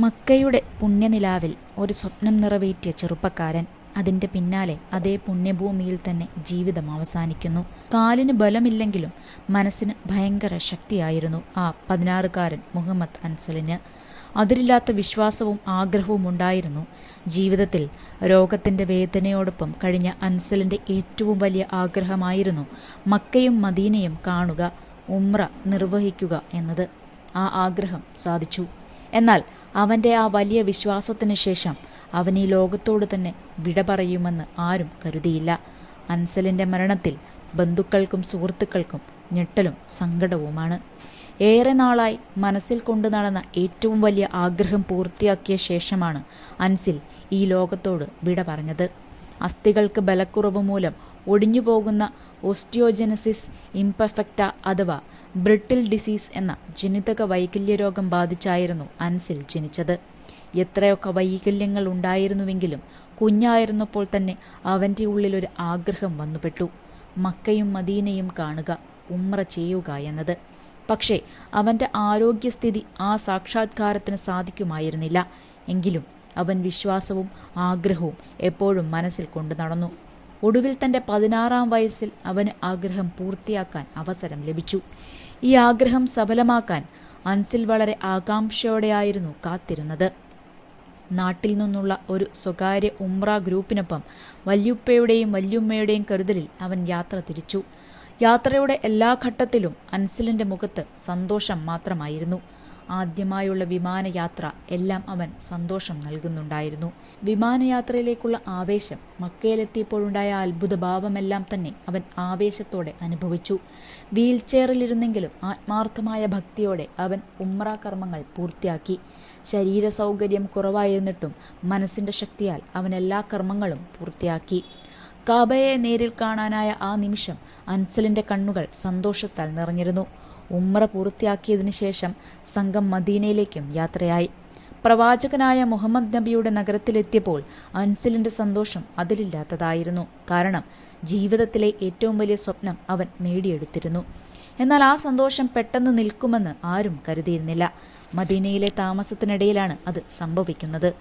മക്കയുടെ പുണ്യനിലാവിൽ ഒരു സ്വപ്നം നിറവേറ്റിയ ചെറുപ്പക്കാരൻ അതിന്റെ പിന്നാലെ അതേ പുണ്യഭൂമിയിൽ തന്നെ ജീവിതം അവസാനിക്കുന്നു. കാലിന് ബലമില്ലെങ്കിലും മനസ്സിന് ഭയങ്കര ശക്തിയായിരുന്നു ആ പതിനാറുകാരൻ മുഹമ്മദ് അൻസലിന്. അതിരില്ലാത്ത വിശ്വാസവും ആഗ്രഹവും ഉണ്ടായിരുന്നു. ജീവിതത്തിൽ രോഗത്തിന്റെ വേദനയോടൊപ്പം കഴിഞ്ഞ അൻസലിന്റെ ഏറ്റവും വലിയ ആഗ്രഹമായിരുന്നു മക്കയും മദീനയും കാണുക ഉമ്ര നിർവഹിക്കുക എന്നത്. ആ ആഗ്രഹം സാധിച്ചു. എന്നാൽ അവന്റെ ആ വലിയ വിശ്വാസത്തിന് ശേഷം അവൻ ഈ ലോകത്തോട് തന്നെ വിട പറയുമെന്ന് ആരും കരുതിയില്ല. അൻസലിന്റെ മരണത്തിൽ ബന്ധുക്കൾക്കും സുഹൃത്തുക്കൾക്കും ഞെട്ടലും സങ്കടവുമാണ്. ഏറെ നാളായി മനസ്സിൽ കൊണ്ടു നടന്ന ഏറ്റവും വലിയ ആഗ്രഹം പൂർത്തിയാക്കിയ ശേഷമാണ് അൻസിൽ ഈ ലോകത്തോട് വിട പറഞ്ഞത്. അസ്ഥികൾക്ക് ബലക്കുറവ് മൂലം ഒടിഞ്ഞുപോകുന്ന ഓസ്റ്റിയോജനസിസ് ഇംപെർഫെക്റ്റ അഥവാ ബ്രിട്ടിൽ ഡിസീസ് എന്ന ജനിതക വൈകല്യ രോഗം ബാധിച്ചായിരുന്നു അൻസിൽ ജനിച്ചത്. എത്രയൊക്കെ വൈകല്യങ്ങൾ ഉണ്ടായിരുന്നുവെങ്കിലും കുഞ്ഞായിരുന്നപ്പോൾ തന്നെ അവന്റെ ഉള്ളിലൊരു ആഗ്രഹം വന്നുപെട്ടു. മക്കയും മദീനയും കാണുക ഉമ്ര ചെയ്യുക എന്നത്. പക്ഷേ അവന്റെ ആരോഗ്യസ്ഥിതി ആ സാക്ഷാത്കാരത്തിന് സാധിക്കുമായിരുന്നില്ല. എങ്കിലും അവൻ വിശ്വാസവും ആഗ്രഹവും എപ്പോഴും മനസ്സിൽ കൊണ്ടു നടന്നു. ഒടുവിൽ തന്റെ പതിനാറാം വയസ്സിൽ അവന് ആഗ്രഹം പൂർത്തിയാക്കാൻ അവസരം ലഭിച്ചു. ഈ ആഗ്രഹം സഫലമാക്കാൻ അൻസിൽ വളരെ ആകാംക്ഷയോടെയായിരുന്നു കാത്തിരുന്നത്. നാട്ടിൽ നിന്നുള്ള ഒരു സ്വകാര്യ ഉംറ ഗ്രൂപ്പിനൊപ്പം വല്യുപ്പയുടെയും വല്യുമ്മയുടെയും കരുതലിൽ അവൻ യാത്ര തിരിച്ചു. യാത്രയുടെ എല്ലാ ഘട്ടത്തിലും അൻസിലിന്റെ മുഖത്ത് സന്തോഷം മാത്രമായിരുന്നു. ആദ്യമായുള്ള വിമാനയാത്ര എല്ലാം അവൻ സന്തോഷം നൽകുന്നുണ്ടായിരുന്നു. വിമാനയാത്രയിലേക്കുള്ള ആവേശം മക്കയിലെത്തിയപ്പോഴുണ്ടായ അത്ഭുതഭാവമെല്ലാം തന്നെ അവൻ ആവേശത്തോടെ അനുഭവിച്ചു. വീൽ ചെയറിലിരുന്നെങ്കിലും ആത്മാർത്ഥമായ ഭക്തിയോടെ അവൻ ഉമ്ര കർമ്മങ്ങൾ പൂർത്തിയാക്കി. ശരീര സൗകര്യം കുറവായിരുന്നിട്ടും മനസ്സിന്റെ ശക്തിയാൽ അവൻ എല്ലാ കർമ്മങ്ങളും പൂർത്തിയാക്കി. കാബയെ നേരിൽ കാണാനായ ആ നിമിഷം അൻസലിന്റെ കണ്ണുകൾ സന്തോഷത്താൽ നിറഞ്ഞിരുന്നു. ഉമ്ര പൂർത്തിയാക്കിയതിനു ശേഷം സംഘം മദീനയിലേക്കും യാത്രയായി. പ്രവാചകനായ മുഹമ്മദ് നബിയുടെ നഗരത്തിലെത്തിയപ്പോൾ അൻസിലിന്റെ സന്തോഷം അതിലില്ലാത്തതായിരുന്നു. കാരണം ജീവിതത്തിലെ ഏറ്റവും വലിയ സ്വപ്നം അവൻ നേടിയെടുത്തിരുന്നു. എന്നാൽ ആ സന്തോഷം പെട്ടെന്ന് നിൽക്കുമെന്ന് ആരും കരുതിയിരുന്നില്ല. മദീനയിലെ താമസത്തിനിടയിലാണ് അത് സംഭവിക്കുന്നത്.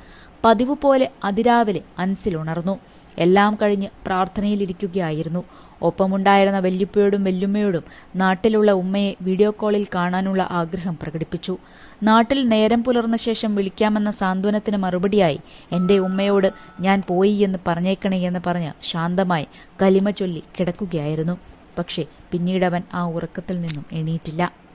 പതിവ് പോലെ അതിരാവിലെ അൻസിൽ ഉണർന്നു. എല്ലാം കഴിഞ്ഞ് പ്രാർത്ഥനയിലിരിക്കുകയായിരുന്നു. ഒപ്പമുണ്ടായിരുന്ന വല്യുപ്പയോടും വല്യുമ്മയോടും നാട്ടിലുള്ള ഉമ്മയെ വീഡിയോ കോളിൽ കാണാനുള്ള ആഗ്രഹം പ്രകടിപ്പിച്ചു. നാട്ടിൽ നേരം പുലർന്ന ശേഷം വിളിക്കാമെന്ന സാന്ത്വനത്തിന് മറുപടിയായി എന്റെ ഉമ്മയോട് ഞാൻ പോയി എന്ന് പറഞ്ഞേക്കണേ എന്ന് പറഞ്ഞ് ശാന്തമായി കലിമ ചൊല്ലി കിടക്കുകയായിരുന്നു. പക്ഷേ പിന്നീടവൻ ആ ഉറക്കത്തിൽ നിന്നും എണീറ്റില്ല.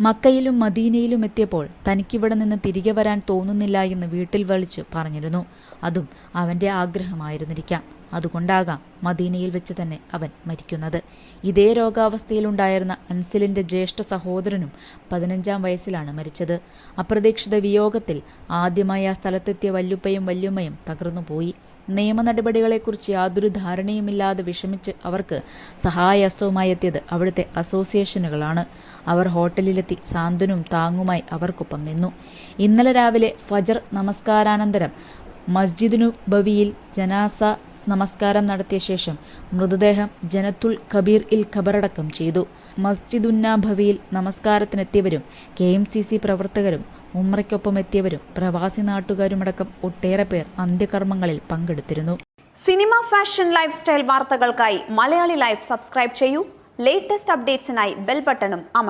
മക്കയിലും മദീനയിലും എത്തിയപ്പോൾ തനിക്കിവിടെ നിന്ന് തിരികെ വരാൻ തോന്നുന്നില്ല എന്ന് വീട്ടിൽ വിളിച്ച് പറഞ്ഞിരുന്നു. അതും അവന്റെ ആഗ്രഹമായിരുന്നിരിക്കാം. അതുകൊണ്ടാകാം മദീനയിൽ വെച്ച് തന്നെ അവൻ മരിക്കുന്നത്. ഇതേ രോഗാവസ്ഥയിലുണ്ടായിരുന്ന അൻസിലിന്റെ ജ്യേഷ്ഠ സഹോദരനും പതിനഞ്ചാം വയസ്സിലാണ് മരിച്ചത്. അപ്രതീക്ഷിത വിയോഗത്തിൽ ആദ്യമായി ആ സ്ഥലത്തെത്തിയ വല്ലുപ്പയും വല്യുമ്മയും തകർന്നുപോയി. നിയമ നടപടികളെക്കുറിച്ച് യാതൊരു ധാരണയുമില്ലാതെ വിഷമിച്ച് അവർക്ക് സഹായഹസ്തവുമായി എത്തിയത് അവിടുത്തെ അസോസിയേഷനുകളാണ്. അവർ ഹോട്ടലിലെത്തി സാന്ത്വനും താങ്ങുമായി അവർക്കൊപ്പം നിന്നു. ഇന്നലെ രാവിലെ ഫജർ നമസ്കാരാനന്തരം മസ്ജിദിനു ബവിയിൽ ജനാസ നമസ്കാരം നടത്തിയ ശേഷം മൃതദേഹം ജനത്തുൽ കബീർ ഇൽ ഖബറടക്കം ചെയ്തു. മസ്ജിദുന്നഭവിയിൽ നമസ്കാരത്തിനെത്തിയവരും കെ എം സി സി പ്രവർത്തകരും ഉമ്രയ്ക്കൊപ്പം എത്തിയവരും പ്രവാസി നാട്ടുകാരുമടക്കം ഒട്ടേറെ പേർ അന്ത്യകർമ്മങ്ങളിൽ പങ്കെടുത്തിരുന്നു. സിനിമ ഫാഷൻ ലൈഫ് സ്റ്റൈൽ വാർത്തകൾക്കായി മലയാളി ലൈഫ് സബ്സ്ക്രൈബ് ചെയ്യൂ. ലേറ്റസ്റ്റ് അപ്ഡേറ്റ്സിനായി ബെൽ ബട്ടണും അമർ